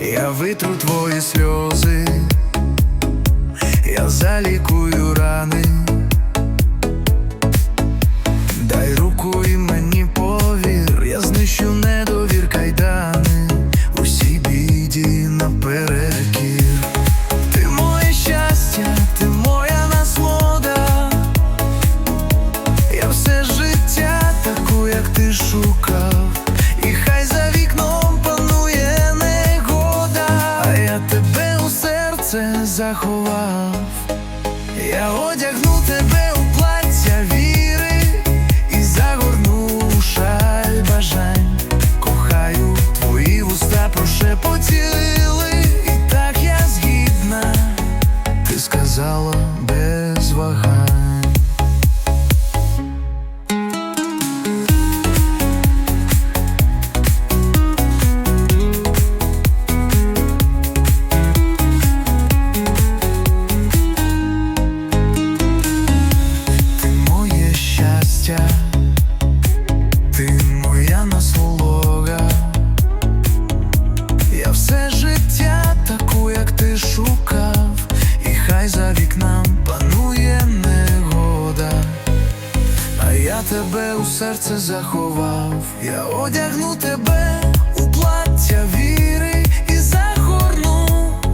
я витру твої сльози, я залікую рани. Заховав, я одягну тебе у плаття віри і загорну шаль бажань. Кохаю твої вуста прошепотіли, і так я згідна, ти сказала без вагань. Серце заховав, я одягну тебе у плаття віри і загорну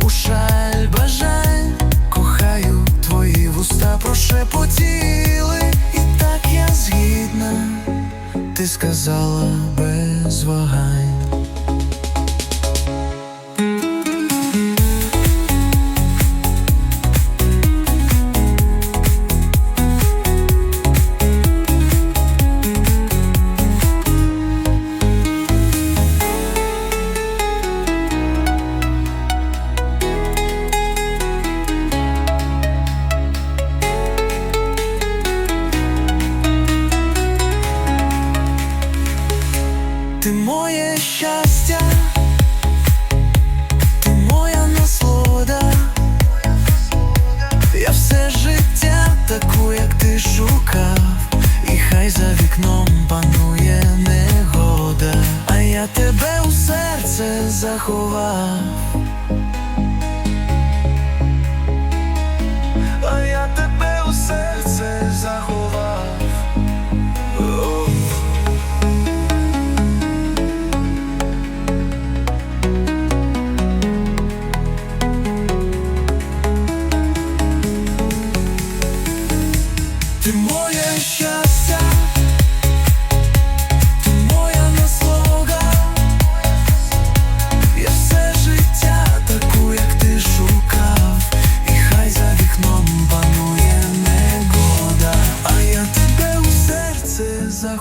у шаль бажань. Кохаю твої вуста прошепотіли, і так я згідна, ти сказала без вагань. Тебе у серце заховав.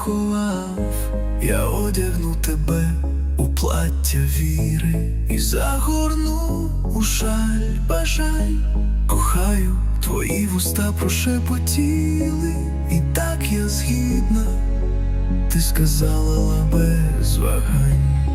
Заховав, я одягну тебе у плаття віри і загорну у шаль бажань. Кохаю, твої вуста прошепотіли, і так я згідна, ти сказала без вагань.